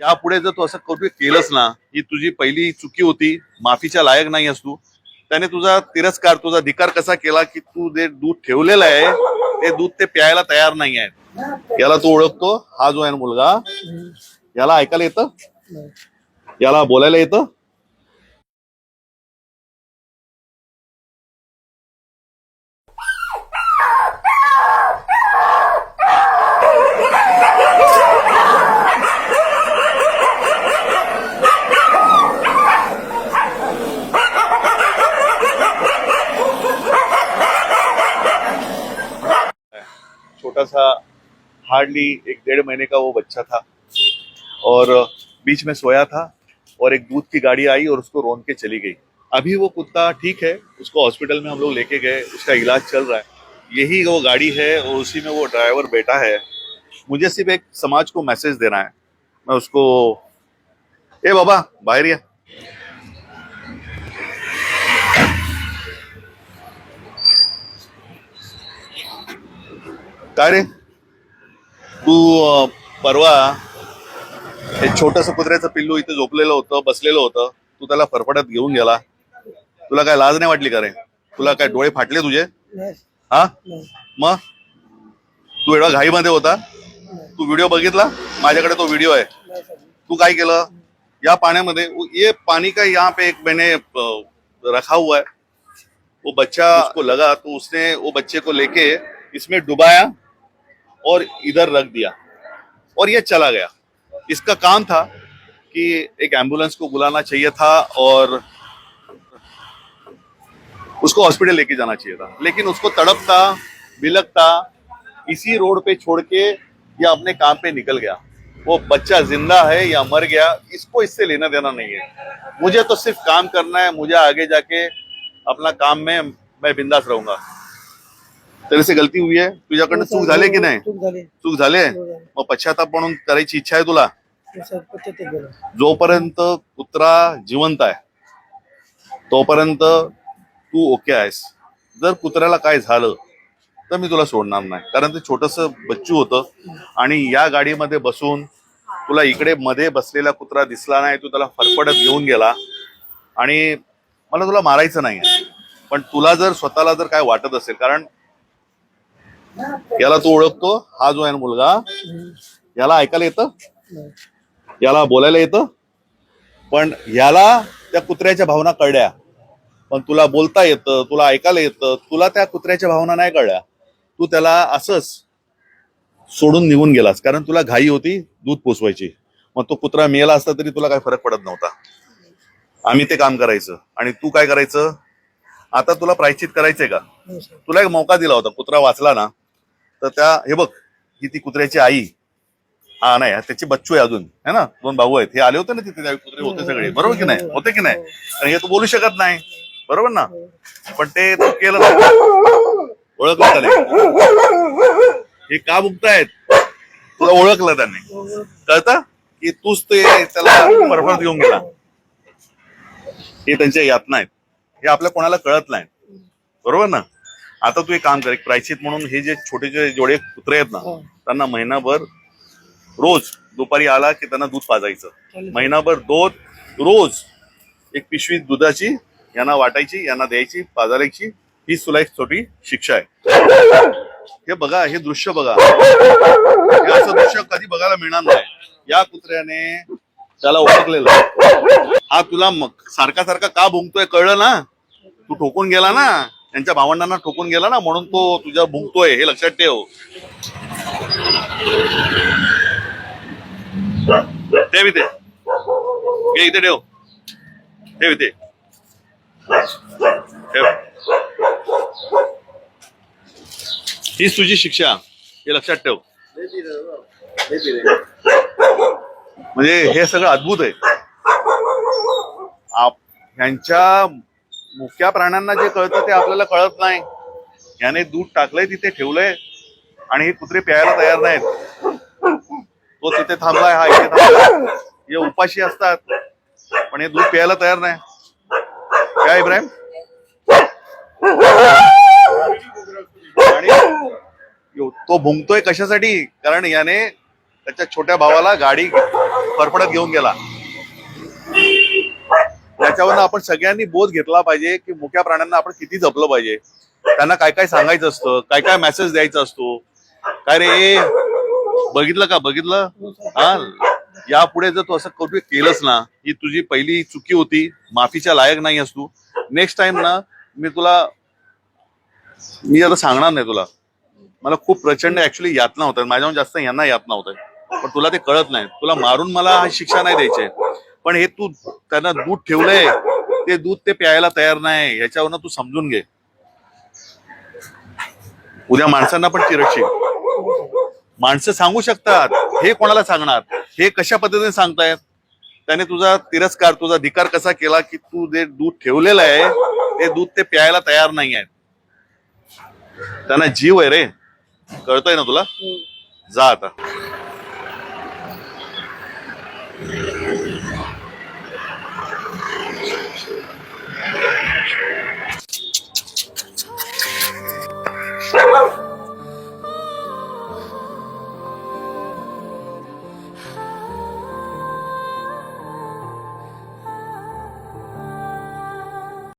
यापुढे जर तू असं कौतुक केलंस ना ही तुझी पहिली चुकी होती माफीच्या लायक नाही तू त्याने तुझा तिरस्कार तुझा धिकार कसा केला की तू जे दूध ठेवलेलं आहे ते दूध ते प्यायला तयार नाही आहे. याला तू ओळखतो हा जो आहे ना मुलगा याला ऐकायला येतं? याला बोलायला येतं? हार्डली एक डेढ़ महीने का वो बच्चा था और बीच में सोया था और एक दूध की गाड़ी आई और उसको रोन के चली गई। अभी वो कुत्ता ठीक है, उसको हॉस्पिटल में हम लोग लेके गए, उसका इलाज चल रहा है। यही वो गाड़ी है और उसी में वो ड्राइवर बैठा है। मुझे सिर्फ़ एक समाज को मैसेज देना है। मैं उसको, ए बाबा, बाहर या काय तू परवा हे छोटस कुत्र्याचं पिल्लू इथे झोपलेलं होतं बसलेलं होतं. तू त्याला फरफडत घेऊन गेला. तुला काय लाज नाही वाटली का रे? तुला काय डोळे फाटले तुझे? हा? मग? तू एवढा घाईमध्ये होता? तू व्हिडिओ बघितला? माझ्याकडे तो व्हिडिओ आहे. तू काय केलं? या पाण्यामध्ये ये पानी का यहाँ पे एक मैंने रखा हुआ है. वो बच्चा उसको लगा तो उसने वो बच्चे को लेके इसमें डुबाया और इधर रख दिया। और ये चला गया। इसका काम था कि एक एंबुलेंस को बुलाना चाहिए था और उसको हॉस्पिटल लेके जाना चाहिए था। लेकिन उसको तड़पता बिलकता इसी रोड पे छोड़ के या अपने काम पे निकल गया। वो बच्चा ज़िंदा है या मर गया, इसको इससे लेना देना नहीं है। मुझे तो सिर्फ़ काम करना है, मुझे आगे जाके अपना काम में मैं बिंदास रहूँगा। तेरे से गलती हुई है? तुझ्याकडनं चूक झाली की नाही? चूक झाली. चूक झाले हो झाली. मग पश्चाताप म्हणून करायची इच्छा आहे तुला. जोपर्यंत कुत्रा जिवंत आहे तोपर्यंत तू ओके आहेस. जर कुत्र्याला काय झालं तर मी तुला सोडणार नाही. कारण ते छोटस बच्चू होतं आणि या गाडीमध्ये बसून तुला इकडे मध्ये बसलेला कुत्रा दिसला नाही तू त्याला फरफडत घेऊन गेला. आणि मला तुला मारायचं नाही पण तुला जर स्वतःला जर काय वाटत असेल कारण याला तू ओळखतो. हा जो आहे ना मुलगा. याला ऐकायला येतं. याला बोलायला येतं. पण याला त्या कुत्र्याच्या भावना कळल्या. पण तुला बोलता येतं तुला ऐकायला येतं. तुला त्या कुत्र्याच्या भावना नाही कळल्या. तू त्याला असंच सोडून निघून गेलास. कारण तुला घाई होती दूध पोचवायची मग तो कुत्रा मेला असता तरी तुला काही फरक पडत नव्हता. आम्ही ते काम करायचं. आणि तू काय करायचं? आता तुला प्रायश्चित करायचंय का? हो. तुला एक मौका दिला होता. कुत्रा वाचला ना तर त्या हे बघ ही ती कुत्र्याची आई हा नाही त्याचे बच्चू आहे अजून है ना? दोन भाऊ आहेत. हे आले होते ना तिथे त्यावेळी कुत्रे होते सगळे. बरोबर की नाही? होते की नाही? आणि हे तू बोलू शकत नाही. बरोबर ना? पण ते तू केलं नाही. ओळखलं त्याने. हे का मुक्तायत तुला ओळखलं त्यांनी. कळतं? की तूच ते त्याला परफर घेऊन गेला. हे त्यांच्या यातना आहेत. हे आपल्या कोणाला कळत नाही बरोबर ना? आता तू एक काम कर एक प्रायचित म्हणून हे जे छोटे जे जेवढे कुत्रे आहेत ना हो. त्यांना महिनाभर रोज दुपारी आला की त्यांना दूध पाजायचं. महिनाभर दूध रोज एक पिशवी दुधाची यांना वाटायची यांना द्यायची पाजायची. ही तुला एक छोटी शिक्षा आहे. हे बघा हे दृश्य बघा. हे असं दृश्य कधी बघायला मिळणार नाही. या कुत्र्याने त्याला ओळखलेलं. हा तुला मग सारखा सारखा का भुंकतोय कळलं ना? तू ठोकून गेला ना? त्यांच्या भावंडांना ठोकून गेला ना म्हणून तो तुझ्या भुंकतोय हे लक्षात ठेव. ठेव इथे. हे इथे ठेव. ठेव इथे. ठेव. हीच तुझी शिक्षा हे लक्षात ठेव. म्हणजे हे सगळं अद्भुत आहे. आप ह्यांच्या मुख्या प्राण्यांना जे कळतं ते आपल्याला कळत नाही. याने दूध टाकलंय तिथे ठेवलंय आणि हे कुत्रे प्यायला तयार नाहीत. तो तिथे थांबलाय हा इथे थांबलाय. हे उपाशी असतात पण हे दूध प्यायला तयार नाही. काय इब्राहिम? आणि यो- तो भुंकतोय कशासाठी? कारण याने त्याच्या छोट्या भावाला गाडी फरफडत घेऊन गेला. त्याच्यावरनं आपण सगळ्यांनी बोध घेतला पाहिजे की मुक्या प्राण्यांना आपण किती जपलं पाहिजे. त्यांना काय काय सांगायचं असतं काय काय मेसेज द्यायचा असतो. काय रे बघितलं का बघितलं? हा यापुढे जर तू असं कधी केलंच ना ही तुझी पहिली चुकी होती माफीच्या लायक नाही आहेस तू. नेक्स्ट टाइम ना मी तुला मी आता सांगणार नाही तुला. मला खूप प्रचंड ऍक्च्युली यातना होतात. माझ्याहून जास्त यांना यातना होत पण तुला ते कळत नाही. तुला मारून मला शिक्षा नाही द्यायची पण हे तू त्यांना दूध ठेवलंय ते दूध ते प्यायला तयार नाही ह्याच्यावरनं तू समजून घे. उद्या माणसांना पण चिरडशील. माणसं सांगू शकतात हे कोणाला सांगणार? हे कशा पद्धतीने सांगतायत? त्याने तुझा तिरस्कार तुझा धिकार कसा केला की तू जे दूध ठेवलेलं आहे ते दूध ते प्यायला तयार नाही आहेत? त्यांना जीव आहे रे. कळतंय ना तुला? जा आता.